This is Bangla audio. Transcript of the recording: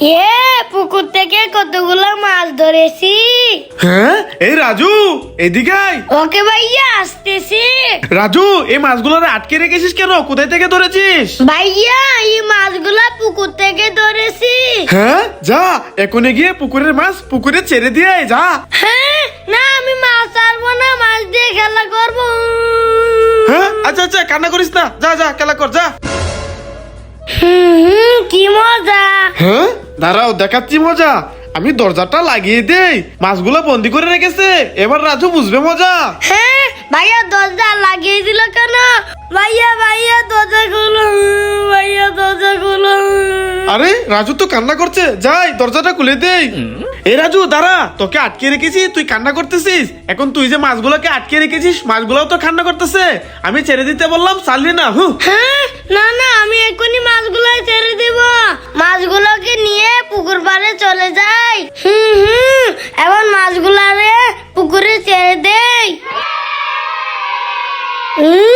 এ পুকুর থেকে কতগুলো মাছ ধরেছি? হ্যাঁ এই রাজু এদিকে আয়। ওকে ভাইয়া আসতেছি। রাজু এই মাছগুলো আটকে রেখেছিস কেন? কোথায় থেকে ধরেছিস? ভাইয়া এই মাছগুলা পুকুর থেকে ধরেছি। হ্যাঁ যা এখনই গিয়ে পুকুরের মাছ পুকুরে ছেড়ে দিয়ে আয়, যা। হ্যাঁ না আমি মাছ ছাড়বো না মাছ দিয়ে খেলা করব। হ্যাঁ আচ্ছা আচ্ছা কান্না করিস না। যা যা খেলা কর যা। হুম, হুম, কি মজা। হ্যাঁ? দাঁড়াও দেখাচ্ছি মজা। আমি দরজাটা লাগিয়ে দেই। মাছগুলো বন্দি করে রেখেছে। এবার রাজু বুঝবে মজা। হ্যাঁ ভাইয়া দরজা লাগিয়ে দিল কেন? ভাইয়া ভাইয়া দরজা খুলো। ভাইয়া দরজা খুলো। আরে রাজু তো কান্না করছে। যাই দরজাটা খুলে দেই। এ রাজু দাঁড়া। তোকে আটকে রেখেছি তুই কান্না করতেছিস। এখন তুই যে মাছগুলোকে আটকে রেখেছিস মাছগুলোও তো কান্না করতেছে। আমি ছেড়ে দিতে বললাম চাললি না হু। হ্যাঁ না না আমি এখনই মাছগুলো ছেড়ে দিব। পাড়ে চলে যাই। হুম হুম এখন মাছগুলারে পুকুরে ছেড়ে দেই। হুম